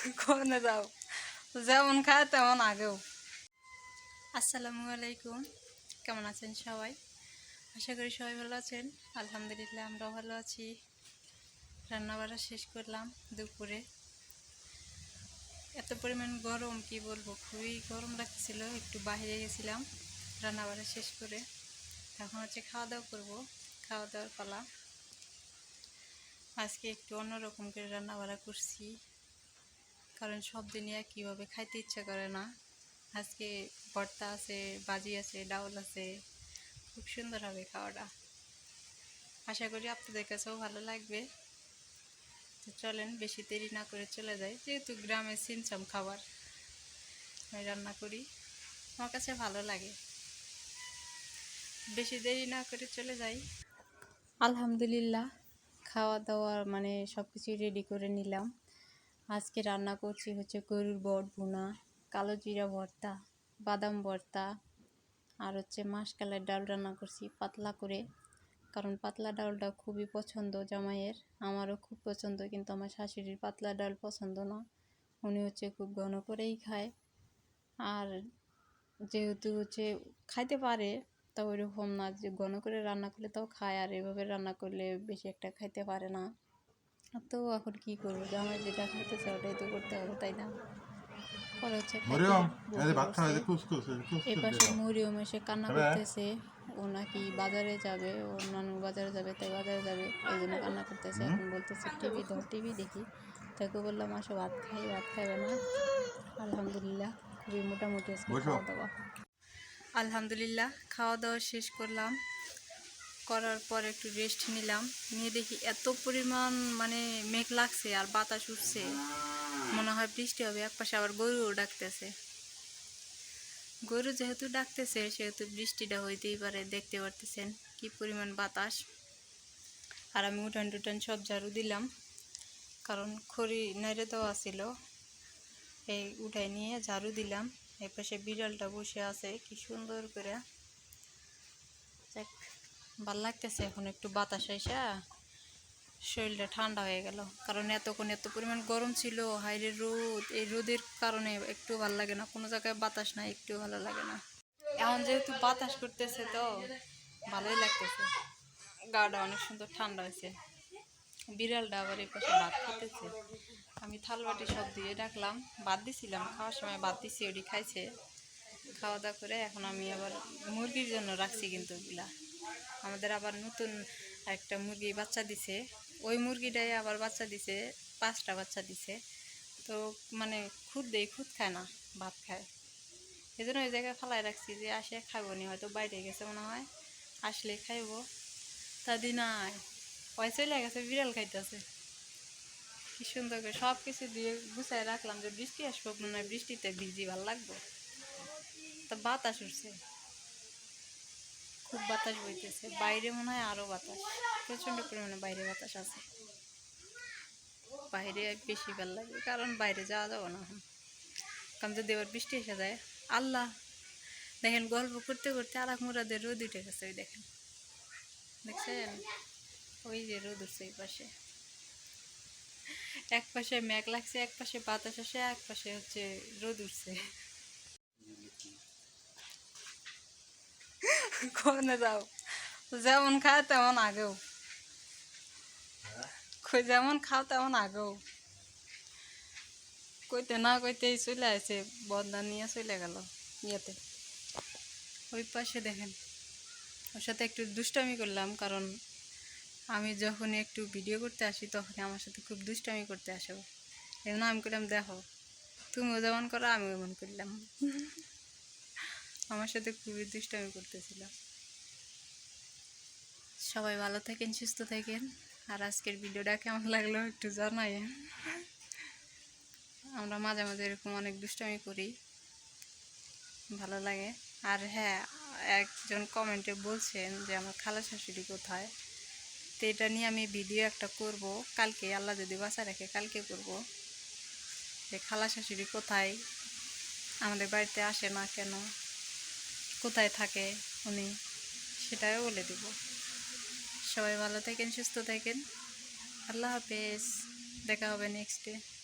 কোনে যাও। যেমন খায় তেমন আগেও। আসসালামু আলাইকুম। কেমন আছেন সবাই? আশা করি সবাই ভালো আছেন। আলহামদুলিল্লাহ, আমরাও ভালো আছি। রান্নাবাড়া শেষ করলাম দুপুরে। এত পরিমাণ গরম, কি বলব? খুবই গরম লাগছিল একটু বাইরে গেছিলাম রান্নাবাড়া শেষ করে। এখন হচ্ছে খাওয়া দাওয়া করব খাওয়া দাওয়ার পালা। আজকে একটু অন্যরকম করে রান্নাবাড়া করছি। কারণ সব দিনই কীভাবে খাইতে ইচ্ছা করে না। আজকে ভর্তা আছে বাজি আছে, ডাউল আছে। খুব সুন্দর হবে খাওয়াটা। আশা করি আপনাদের কাছেও ভালো লাগবে। তো চলেন, বেশি দেরি না করে চলে যাই, যেহেতু গ্রামে সিনসাম খাবার আমি রান্না করি। আমার কাছে ভালো লাগে। বেশি দেরি না করে চলে যাই। আলহামদুলিল্লাহ খাওয়া দাওয়া মানে সব কিছুই রেডি করে নিলাম। আজকে রান্না করছি হচ্ছে গরুর বট ভুনা, কালো জিরা ভর্তা, বাদাম ভর্তা আর হচ্ছে মাসকালের ডাল রান্না করছি পাতলা করে। কারণ পাতলা ডালটা খুবই পছন্দ জামাইয়ের, আমারও খুব পছন্দ কিন্তু আমার শাশুড়ির পাতলা ডাল পছন্দ না। উনি হচ্ছে খুব ঘন করেই খায়। আর যেহেতু হচ্ছে খাইতে পারে, তা ওইরকম না যে ঘন করে রান্না করলে তাও খায়, আর এভাবে রান্না করলে বেশি একটা খাইতে পারে না। তো এখন কি করব? জামাই যেটা খাইতেছে ওটাই তো করতে হবে তাই না? পরে হচ্ছে খাইতে মরিয়ম বসে এই যে ভাত খাওয়া পড়ছে। যে কুসকুস এই যে কুসকুস এই পাশে দেখো। মরিয়ম এসে কান্না করতেছে ও নাকি বাজারে যাবে নানু বাজারে যাবে তাই বাজারে যাবে এই জন্য কান্না করতেছে। এখন বলতেছে টিভি টিভি দেখি। তাকে বললাম আসো ভাত খাই ভাত খাবে না। আলহামদুলিল্লাহ খুবই মোটামুটি খাওয়া দাওয়া। আলহামদুলিল্লাহ খাওয়া দাওয়া শেষ করলাম। করার পর একটু রেস্ট নিলাম। নিয়ে দেখি এত পরিমাণ মানে মেঘ লাগছে আর বাতাস উঠছে। মনে হয় বৃষ্টি হবে, একপাশে আবার গরুও ডাকতেছে। গরু যেহেতু ডাকতেছে, সেহেতু বৃষ্টিটা হইতেই পারে, দেখতে পারতেছেন কি পরিমাণ বাতাস। আর আমি উঠান টুটান সব ঝাড়ু দিলাম, কারণ খড়ি নেড়ে দেওয়া ছিল। এই উঠাই নিয়ে ঝাড়ু দিলাম এই পাশে বিড়ালটা বসে আছে, কি সুন্দর করে। যাক ভালো লাগতেছে। এখন একটু বাতাস আইসা শরীরটা ঠান্ডা হয়ে গেল। কারণ এতক্ষণ এত পরিমাণ গরম ছিল, হাইরে রোদ, এই রোদের কারণে একটু ভালো লাগে না। কোনো জায়গায় বাতাস নাই, একটু ভালো লাগে না। এখন যেহেতু বাতাস করতেছে তো, ভালোই লাগতেছে। গাটা অনেক সুন্দর ঠান্ডা হয়েছে। বিড়ালটা আবার এই পাশে ভাত খেতেছে আমি থালবাটি সব দিয়ে ডাকলাম বাদ দিছিলাম, খাওয়ার সময় বাদ দিছি, ওটি খাইছে। খাওয়া দাওয়া করে এখন আমি আবার মুরগির জন্য রাখছি কিন্তু ওগুলা। আমাদের আবার নতুন একটা মুরগি বাচ্চা দিছে। ওই মুরগিটাই আবার বাচ্চা দিছে, পাঁচটা বাচ্চা দিছে। তো মানে খুদ দেই খুদ খায় না, ভাত খায়। এই জন্য ওই জায়গায় ফালাই রাখছি যে আসে খাব নি হয়তো বাইরে গেছে মনে হয়, আসলে খাইবো। তা দি নাই, ওই চলে গেছে, বিড়াল খাইতেছে। কি সুন্দর করে সব কিছু দিয়ে গুছাই রাখলাম যে বৃষ্টি আসব, মনে হয় বৃষ্টিতে ভিজি ভালো লাগবো। তা বাতাস উঠছে। খুব বাতাস বইতেছে। বাইরে মনে হয় আরও বাতাস। প্রচণ্ড পরিমাণে বাইরে বাতাস আছে। বাইরে বেশি ভালো লাগবে কারণ বাইরে যাওয়া যাব না। এখন কারণ যদি এবার বৃষ্টি এসে যায়, আল্লাহ! দেখেন গল্প করতে করতে আর এক মুরাদের রোদ উঠে গেছে, ওই দেখেন। দেখছেন? ওই যে রোদ উঠছে এই পাশে। এক পাশে মেঘ লাগছে, এক পাশে বাতাস আসে, এক পাশে হচ্ছে রোদ উঠছে। কোনে যাও? যেমন খায় তেমন আগেও। যেমন খাও তেমন আগেও। কইতে না কইতেই চলে আসে, বদনা নিয়ে চলে গেল ইয়েতে। ওই পাশে দেখেন, ওর সাথে একটু দুষ্টামি করলাম, কারণ আমি যখন একটু ভিডিও করতে আসি তখন আমার সাথে খুব দুষ্টামি করতে আসো জন্য আমি করলাম দেখো, তুমিও যেমন করো, আমিও এমন করলাম। আমার সাথে খুবই দুষ্টামি করতেছিল। সবাই ভালো থাকেন, সুস্থ থাকেন। আর আজকের ভিডিওটা কেমন লাগল একটু জানাই। আমরা মাঝে মাঝে এরকম অনেক দুষ্টামি করি। ভালো লাগে। আর হ্যাঁ একজন কমেন্টে বলছেন যে, আমার খালা শাশুড়ি কোথায়? তো এটা নিয়ে আমি ভিডিও একটা করব। কালকে, আল্লাহ যদি বাসা রাখে, কালকে করব। যে, খালা শাশুড়ি কোথায়? আমাদের বাড়িতে আসে না কেন? কোথায় থাকে উনি, সেটাও বলে দেব। সবাই ভালো থাকেন, সুস্থ থাকেন। আল্লাহ হাফেজ। দেখা হবে নেক্সট ডে